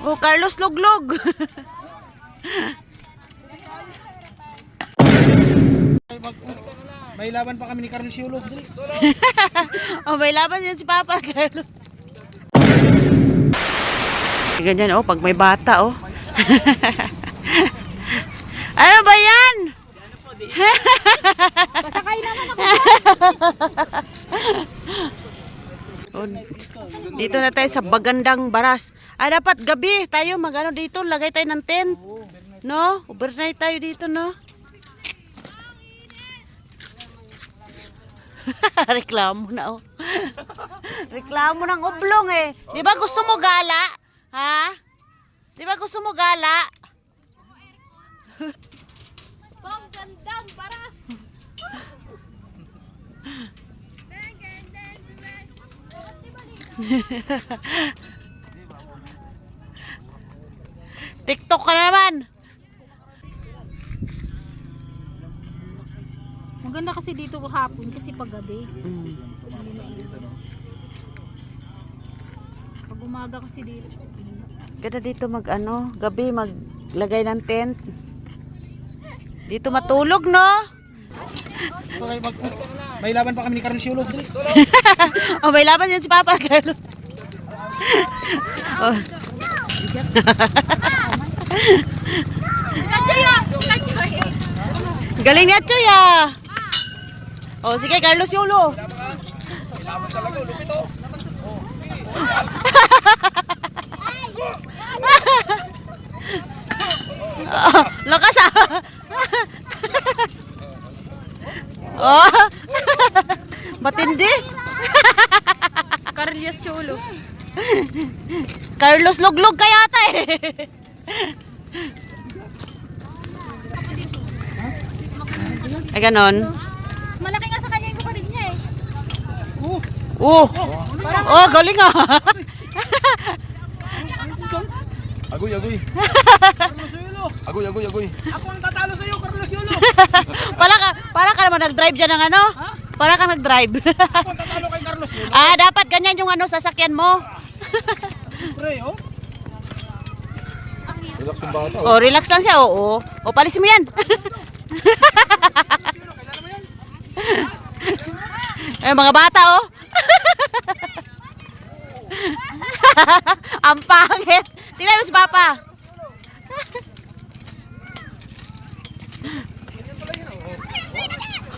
Oh, Carlos Luglog. May laban pa kami ni Carlos Yulo. Dali. oh, may laban yan si Papa Carlos. Ganyan oh, pag may bata oh. ano ba yan? Pasakay naman ako. Oh, dito na tayo sa Bagandang Baras. Ah, dapat gabi tayo magano dito, lagay tayo ng tent. No? Overnight tayo dito, no? Reklamo na, oh. Reklamo ng oblong, eh. Di ba gusto mo gala? Ha? Di ba gusto mo gala? Bang gandang baras. TikTok ka na naman. Maganda kasi dito hapon kasi pag gabi. Mm. Pag umaga kasi dito. Ganda dito mag ano, gabi maglagay ng tent. Dito matulog, no? Okay, mag- May laban pa kami ni Carlos Yulo. Dali. oh, may laban yan si Papa Carlos. oh, galing niya, Choy, ah. Oh, sige, Carlos Yulo. Oh, lakas ah. oh. Matindi. Carlos Chulo. Carlos Luglog kaya ata eh. Ay, ganon. Mas malaki nga sa kanya yung kapatid niya eh. Oh, oh, galing ah. Agoy, agoy. Agoy, agoy, agoy. Ako ang tatalo sa'yo, Carlos Yulo. para ka, para ka naman nag-drive dyan ng ano? Para ka nag-drive. Tatalo kay Carlos Yulo. ah, dapat ganyan yung ano sasakyan mo. Pre, oh. Relax yung bata. oh. Oh, relax lang siya. Oo. Oh, palisin mo yan. eh, mga bata, oh. Ang pangit. Tingnan mo si Papa.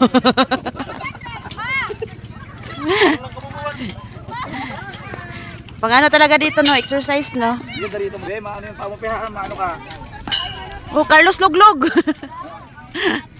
Pang ano talaga dito, no? Exercise, no? Sige, dali ito. Be, maano yung pamumpihaan, maano ka. Oh, Carlos Luglog.